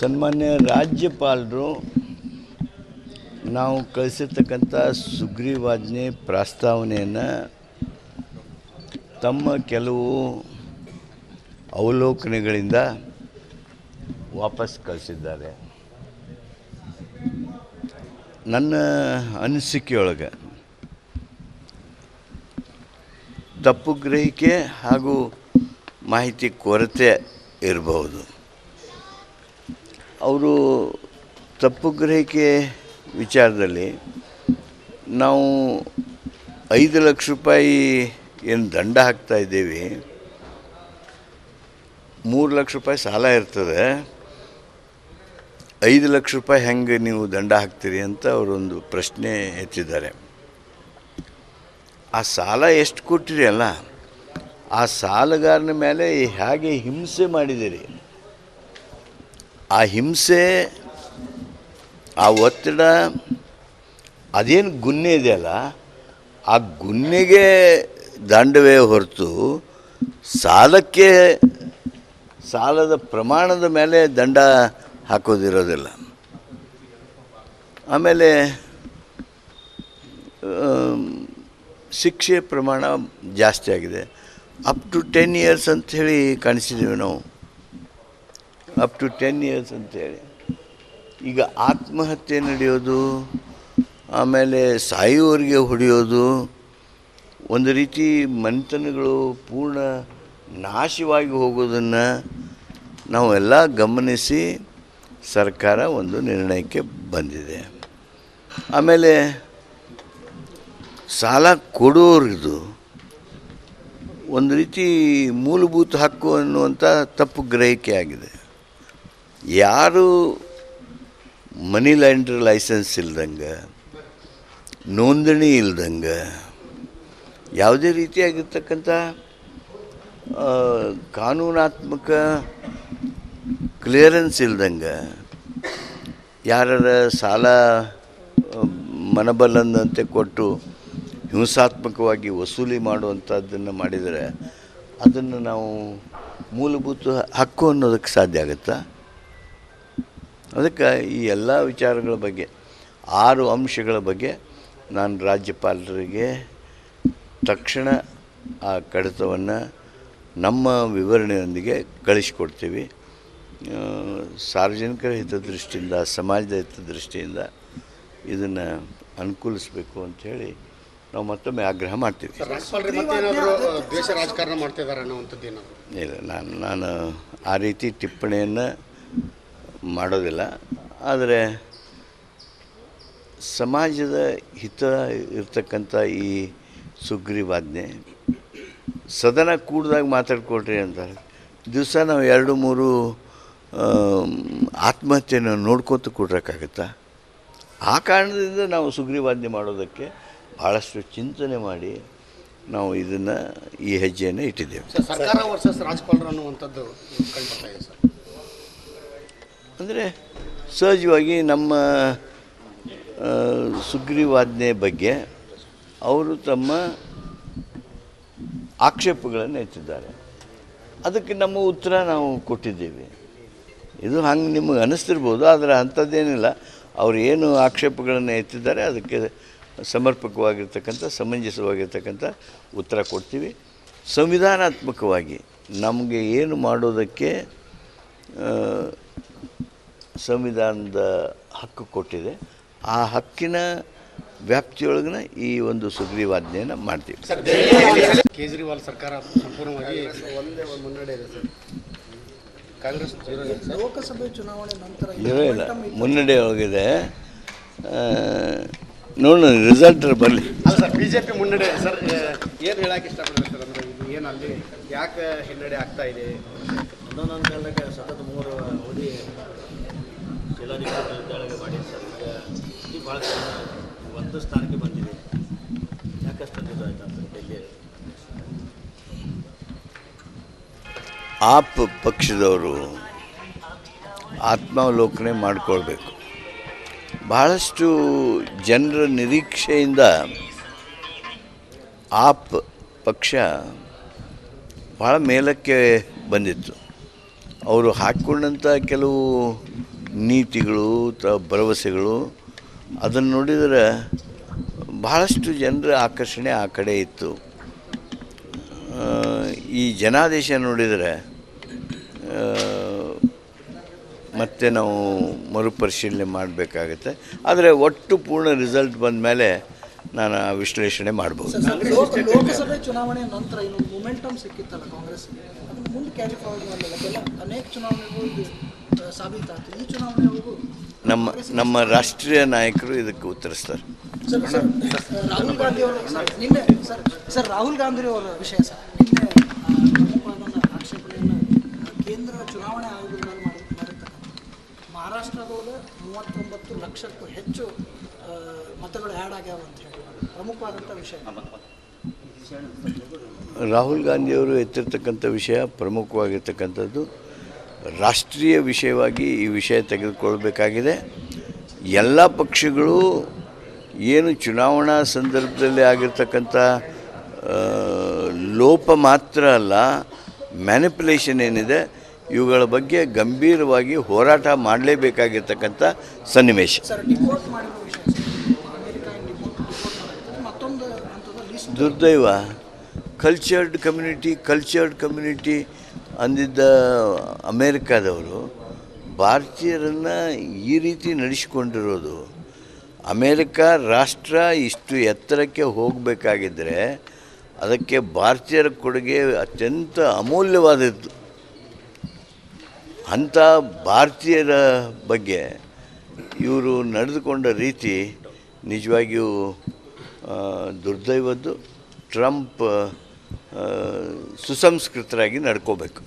ಸನ್ಮಾನ್ಯ ರಾಜ್ಯಪಾಲರು, ನಾವು ಕಳಿಸಿರ್ತಕ್ಕಂಥ ಸುಗ್ರೀವಾಜ್ಞೆ ಪ್ರಸ್ತಾವನೆಯನ್ನು ತಮ್ಮ ಕೆಲವು ಅವಲೋಕನೆಗಳಿಂದ ವಾಪಸ್ ಕಳಿಸಿದ್ದಾರೆ. ನನ್ನ ಅನಿಸಿಕೆಯೊಳಗೆ ತಪ್ಪು ಗ್ರಹಿಕೆ ಹಾಗೂ ಮಾಹಿತಿ ಕೊರತೆ ಇರಬಹುದು. ಅವರು ತಪ್ಪು ಗ್ರಹಿಕೆ ವಿಚಾರದಲ್ಲಿ ನಾವು ಐದು ಲಕ್ಷ ರೂಪಾಯಿ ಏನು ದಂಡ ಹಾಕ್ತಾ ಇದ್ದೀವಿ, ಮೂರು ಲಕ್ಷ ರೂಪಾಯಿ ಸಾಲ ಇರ್ತದೆ, ಐದು ಲಕ್ಷ ರೂಪಾಯಿ ಹೆಂಗೆ ನೀವು ದಂಡ ಹಾಕ್ತೀರಿ ಅಂತ ಅವರೊಂದು ಪ್ರಶ್ನೆ ಎತ್ತಿದ್ದಾರೆ. ಆ ಸಾಲ ಎಷ್ಟು ಕೊಟ್ಟಿರಿ ಅಲ್ಲ? ಆ ಸಾಲಗಾರನ ಮೇಲೆ ಹೇಗೆ ಹಿಂಸೆ ಮಾಡಿದಿರಿ ಆ ಹಿಂಸೆ, ಆ ಒತ್ತಡ, ಅದೇನು ಗುನ್ನೆ ಇದೆಯಲ್ಲ ಆ ಗುನ್ನೆಗೆ ದಂಡವೇ ಹೊರತು ಸಾಲಕ್ಕೆ, ಸಾಲದ ಪ್ರಮಾಣದ ಮೇಲೆ ದಂಡ ಹಾಕೋದಿರೋದಿಲ್ಲ. ಆಮೇಲೆ ಶಿಕ್ಷೆ ಪ್ರಮಾಣ ಜಾಸ್ತಿ ಆಗಿದೆ. ಅಪ್ ಟು ಟೆನ್ ಇಯರ್ಸ್ ಅಂಥೇಳಿ ಕಾಣಿಸಿದ್ದೀವಿ ನಾವು. ಅಪ್ ಟು ಟೆನ್ ಇಯರ್ಸ್ ಅಂತೇಳಿ. ಈಗ ಆತ್ಮಹತ್ಯೆ ನಡೆಯೋದು, ಆಮೇಲೆ ಸಾಯುವವರಿಗೆ ಹೊಡೆಯೋದು, ಒಂದು ರೀತಿ ಮನೆತನಗಳು ಪೂರ್ಣ ನಾಶವಾಗಿ ಹೋಗೋದನ್ನು ನಾವೆಲ್ಲ ಗಮನಿಸಿ ಸರ್ಕಾರ ಒಂದು ನಿರ್ಣಯಕ್ಕೆ ಬಂದಿದೆ. ಆಮೇಲೆ ಸಾಲ ಕೊಡೋರಿದು ಒಂದು ರೀತಿ ಮೂಲಭೂತ ಹಕ್ಕು ಅನ್ನುವಂಥ ತಪ್ಪು ಗ್ರಹಿಕೆ ಆಗಿದೆ. ಯಾರು ಮನಿ ಲ್ಯಾಂಡ್ರ್ ಲೈಸೆನ್ಸ್ ಇಲ್ದಂಗೆ, ನೋಂದಣಿ ಇಲ್ದಂಗೆ, ಯಾವುದೇ ರೀತಿಯಾಗಿರ್ತಕ್ಕಂಥ ಕಾನೂನಾತ್ಮಕ ಕ್ಲಿಯರೆನ್ಸ್ ಇಲ್ದಂಗೆ ಯಾರ ಸಾಲ ಮನಬಲ್ಲಂದಂತೆ ಕೊಟ್ಟು ಹಿಂಸಾತ್ಮಕವಾಗಿ ವಸೂಲಿ ಮಾಡುವಂಥದ್ದನ್ನು ಮಾಡಿದರೆ, ಅದನ್ನು ನಾವು ಮೂಲಭೂತ ಹಕ್ಕು ಅನ್ನೋದಕ್ಕೆ ಸಾಧ್ಯ ಆಗುತ್ತಾ? ಅದಕ್ಕೆ ಈ ಎಲ್ಲ ವಿಚಾರಗಳ ಬಗ್ಗೆ ಆರು ಅಂಶಗಳ ಬಗ್ಗೆ ನಾನು ರಾಜ್ಯಪಾಲರಿಗೆ ತಕ್ಷಣ ಆ ಕಡಿತವನ್ನು ನಮ್ಮ ವಿವರಣೆಯೊಂದಿಗೆ ಕಳಿಸ್ಕೊಡ್ತೀವಿ. ಸಾರ್ವಜನಿಕ ಸಾರ್ವಜನಿಕರ ಹಿತದೃಷ್ಟಿಯಿಂದ ಸಮಾಜದ ಹಿತದೃಷ್ಟಿಯಿಂದ ಇದನ್ನು ಅನುಕೂಲಿಸಬೇಕು ಅಂಥೇಳಿ ನಾವು ಮತ್ತೊಮ್ಮೆ ಆಗ್ರಹ ಮಾಡ್ತೀವಿ. ದ್ವೇಷ ರಾಜಕಾರಣ ಮಾಡ್ತಿದ್ದಾರೆ ಇಲ್ಲ ನಾನು ನಾನು ಆ ರೀತಿ ಟಿಪ್ಪಣಿಯನ್ನು ಮಾಡೋದಿಲ್ಲ. ಆದರೆ ಸಮಾಜದ ಹಿತ ಇರ್ತಕ್ಕಂಥ ಈ ಸುಗ್ರೀವಾಜ್ಞೆ, ಸದನ ಕೂಡಿದಾಗ ಮಾತಾಡ್ಕೊಳ್ರಿ ಅಂತಾರೆ. ದಿವಸ ನಾವು ಎರಡು ಮೂರು ಆತ್ಮಹತ್ಯೆಯನ್ನು ನೋಡ್ಕೊತ ಕೊಡ್ರಕ್ಕಾಗತ್ತಾ? ಆ ಕಾರಣದಿಂದ ನಾವು ಸುಗ್ರೀವಾಜ್ಞೆ ಮಾಡೋದಕ್ಕೆ ಭಾಳಷ್ಟು ಚಿಂತನೆ ಮಾಡಿ ನಾವು ಇದನ್ನು ಈ ಹೆಜ್ಜೆಯನ್ನು ಇಟ್ಟಿದ್ದೇವೆ. ಸರ್, ಸರ್ಕಾರ ವರ್ಸಸ್ ರಾಜ್ಯಪಾಲರು ಅನ್ನುವಂಥದ್ದು ಸರ್. ಅಂದರೆ ಸಹಜವಾಗಿ ನಮ್ಮ ಸುಗ್ರೀವಾಜ್ಞೆ ಬಗ್ಗೆ ಅವರು ತಮ್ಮ ಆಕ್ಷೇಪಗಳನ್ನು ಎತ್ತಿದ್ದಾರೆ. ಅದಕ್ಕೆ ನಮ್ಮ ಉತ್ತರ ನಾವು ಕೊಟ್ಟಿದ್ದೀವಿ. ಇದು ಹಂಗೆ ನಿಮಗೆ ಅನ್ನಿಸ್ತಿರ್ಬೋದು ಆದರೆ ಅಂಥದ್ದೇನಿಲ್ಲ. ಅವರು ಏನು ಆಕ್ಷೇಪಗಳನ್ನು ಎತ್ತಿದ್ದಾರೆ, ಅದಕ್ಕೆ ಸಮರ್ಪಕವಾಗಿರ್ತಕ್ಕಂಥ, ಸಮಂಜಸವಾಗಿರ್ತಕ್ಕಂಥ ಉತ್ತರ ಕೊಡ್ತೀವಿ. ಸಂವಿಧಾನಾತ್ಮಕವಾಗಿ ನಮಗೆ ಏನು ಮಾಡೋದಕ್ಕೆ ಸಂವಿಧಾನದ ಹಕ್ಕು ಕೊಟ್ಟಿದೆ. ಆ ಹಕ್ಕಿನ ವ್ಯಾಪ್ತಿಯೊಳಗಿನ ಈ ಒಂದು ಸುಗ್ರೀವಾಜ್ಞೆಯನ್ನು ಮಾಡ್ತೀವಿ. ಕೇಜ್ರಿವಾಲ್ ಸರ್ಕಾರ ಸಂಪೂರ್ಣವಾಗಿ ಒಂದೇ ಒಂದು ಮುನ್ನಡೆ ಇದೆ ಸರ್. ಕಾಂಗ್ರೆಸ್ ಸರ್ ಲೋಕಸಭೆ ಚುನಾವಣೆ ನಂತರ ಇರೋ ಇಲ್ಲ. ಮುನ್ನಡೆ ಹೋಗಿದೆ. ನೋಡೋಣ ರಿಸಲ್ಟ್ ಬರಲಿ. ಅಲ್ಲ ಸರ್ ಬಿ ಜೆ ಪಿ ಮುನ್ನಡೆ ಸರ್ ಏನು ಹೇಳಕ್ಕೆ ಇಷ್ಟಪಡ್ತಾರೆ ಸರ್ ಅಂದರೆ ಇದು ಏನು ಅಲ್ಲಿ ಯಾಕೆ ಹಿನ್ನಡೆ ಆಗ್ತಾ ಇದೆ? ಒಂದೊಂದೊಂದು ಕಾಲಕ್ಕೆ ಸತತ ಮೂರು ಅವಧಿ ಮಾಡಿ ಇದು ಒಂದು ಸ್ಥಾನಕ್ಕೆ ಬಂದಿದೆ. ಆಪ್ ಪಕ್ಷದವರು ಆತ್ಮಾವಲೋಕನೆ ಮಾಡಿಕೊಳ್ಬೇಕು. ಬಹಳಷ್ಟು ಜನರ ನಿರೀಕ್ಷೆಯಿಂದ ಆಪ್ ಪಕ್ಷ ಭಾಳ ಮೇಲಕ್ಕೆ ಬಂದಿತ್ತು. ಅವರು ಹಾಕ್ಕೊಂಡಂಥ ಕೆಲವು ನೀತಿಗಳು, ತ ಭರವಸೆಗಳು, ಅದನ್ನು ನೋಡಿದರೆ ಬಹಳಷ್ಟು ಜನರ ಆಕರ್ಷಣೆ ಆ ಕಡೆ ಇತ್ತು. ಈ ಜನಾದೇಶ ನೋಡಿದರೆ ಮತ್ತೆ ನಾವು ಮರುಪರಿಶೀಲನೆ ಮಾಡಬೇಕಾಗತ್ತೆ. ಆದರೆ ಒಟ್ಟು ಪೂರ್ಣ ರಿಸಲ್ಟ್ ಬಂದ ಮೇಲೆ ನಾನು ವಿಶ್ಲೇಷಣೆ ಮಾಡ್ಬೋದು. ಮುಂದೆ ಕ್ಯಾರಿ ಫಾರ್ವರ್ಡ್ ಮಾಡಲಿಲ್ಲ ಕೆಲ ಅನೇಕ ಚುನಾವಣೆಗಳು ಸಾಬೀತಾಯ್ತು ಈ ಚುನಾವಣೆಗೂ ನಮ್ಮ ನಮ್ಮ ರಾಷ್ಟ್ರೀಯ ನಾಯಕರು ಇದಕ್ಕೆ ಉತ್ತರಿಸ್ತಾರೆ. ರಾಹುಲ್ ಗಾಂಧಿ ಅವರ ನಿನ್ನೆ ಸರ್. ಸರ್, ರಾಹುಲ್ ಗಾಂಧಿ ಅವರ ವಿಷಯ ಸರ್ ನಿನ್ನೆ ಪ್ರಮುಖವಾದ ಆಕ್ಷೇಪಣೆಯನ್ನು ಕೇಂದ್ರ ಚುನಾವಣೆ ಆಯೋಗದ ಮೇಲೆ ಮಾಡಿ ಮಾಡಿರ್ತಕ್ಕಂಥ ಮಹಾರಾಷ್ಟ್ರದೊಳಗೆ ಮೂವತ್ತೊಂಬತ್ತು ಲಕ್ಷಕ್ಕೂ ಹೆಚ್ಚು ಮತಗಳು ಆ್ಯಡ್ ಆಗ್ಯಾವ ಅಂತ ಹೇಳಿ ಪ್ರಮುಖವಾದಂಥ ವಿಷಯ. ರಾಹುಲ್ ಗಾಂಧಿಯವರು ಎತ್ತಿರ್ತಕ್ಕಂಥ ವಿಷಯ ಪ್ರಮುಖವಾಗಿರ್ತಕ್ಕಂಥದ್ದು, ರಾಷ್ಟ್ರೀಯ ವಿಷಯವಾಗಿ ಈ ವಿಷಯ ತೆಗೆದುಕೊಳ್ಬೇಕಾಗಿದೆ. ಎಲ್ಲ ಪಕ್ಷಗಳು ಏನು ಚುನಾವಣಾ ಸಂದರ್ಭದಲ್ಲಿ ಆಗಿರ್ತಕ್ಕಂಥ ಲೋಪ ಮಾತ್ರ ಅಲ್ಲ ಮ್ಯಾನಿಪುಲೇಷನ್ ಏನಿದೆ, ಇವುಗಳ ಬಗ್ಗೆ ಗಂಭೀರವಾಗಿ ಹೋರಾಟ ಮಾಡಲೇಬೇಕಾಗಿರ್ತಕ್ಕಂಥ ಸನ್ನಿವೇಶ. ದುರ್ದೈವ. ಕಲ್ಚರ್ಡ್ ಕಮ್ಯುನಿಟಿ ಕಲ್ಚರ್ಡ್ ಕಮ್ಯುನಿಟಿ ಅಂದಿದ್ದ ಅಮೇರಿಕಾದವರು ಭಾರತೀಯರನ್ನು ಈ ರೀತಿ ನಡೆಸಿಕೊಂಡಿರೋದು. ಅಮೇರಿಕಾ ರಾಷ್ಟ್ರ ಇಷ್ಟು ಎತ್ತರಕ್ಕೆ ಹೋಗಬೇಕಾಗಿದ್ದರೆ ಅದಕ್ಕೆ ಭಾರತೀಯರ ಕೊಡುಗೆ ಅತ್ಯಂತ ಅಮೂಲ್ಯವಾದದ್ದು. ಅಂಥ ಭಾರತೀಯರ ಬಗ್ಗೆ ಇವರು ನಡೆದುಕೊಂಡ ರೀತಿ ನಿಜವಾಗಿಯೂ ದುರ್ದೈವದ್ದು ಟ್ರಂಪ್ ಸುಸಂಸ್ಕೃತರಾಗಿ ನಡ್ಕೋಬೇಕು.